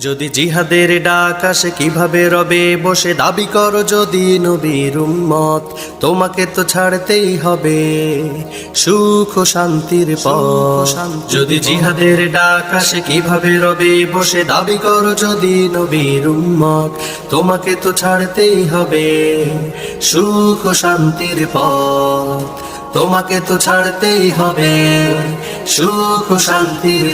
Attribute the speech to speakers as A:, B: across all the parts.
A: যদি জিহাদের ডাক আসে কীভাবে রবে? বসে দাবি করো যদি নবীর উম্মত তোমাকে তো ছাড়তেই হবে। সুখ ও শান্তির পথ। যদি জিহাদের ডাক আসে কীভাবে রবে? বসে দাবি করো যদি নবীর উম্মত তোমাকে তো ছাড়তেই হবে। সুখ ও শান্তির পথ। তোমাকে তো ছাড়তেই হবে। সুখ, শান্তির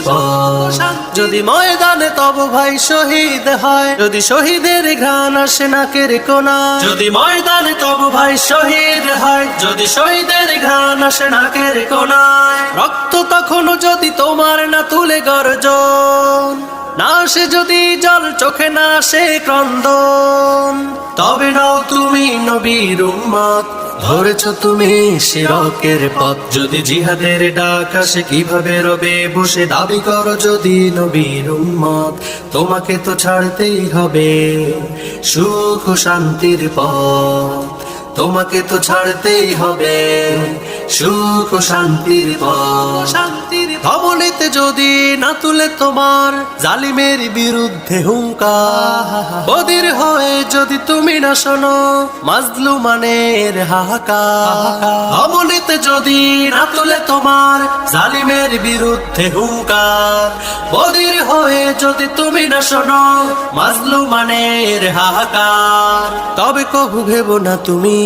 A: যদি ময়দানে তব ভাই শহীদ হয়, যদি শহীদের ঘ্রাণ আসে নাকের কোনা যদি ময়দানে তব ভাই শহীদ হয়, যদি শহীদের ঘ্রাণ আসে নাকের কোনায় রক্ত তখনও যদি তোমার না তুলে গর্জন, না আসে যদি জল চোখে না আসে ক্রন্দন, তবে তুমি নবীর উম্মত। ধরেছ তুমি শিরকের পথ। যদি জিহাদের ডাক আসে কীভাবে রবে বসে দাবি করো যদি নবীর উম্মত? তোমাকে তো ছাড়তেই হবে সুখ শান্তির পথ। তোমাকে তো ছাড়তেই হবে সুখ শান্তির পথ। শান্তির ভবনেতে যদি না তুলে তোমার জালিমের বিরুদ্ধে হুঙ্কার, বদির হয়ে যদি তুমি না শোনো মাজলু মানের হাহাকার ভবনেতে যদি না তুলে তোমার জালিমের বিরুদ্ধে হুঙ্কার, বদির হয়ে যদি তুমি না শোনো মাজলু মানের হাহাকার, তবে কবু ভেবো না তুমি।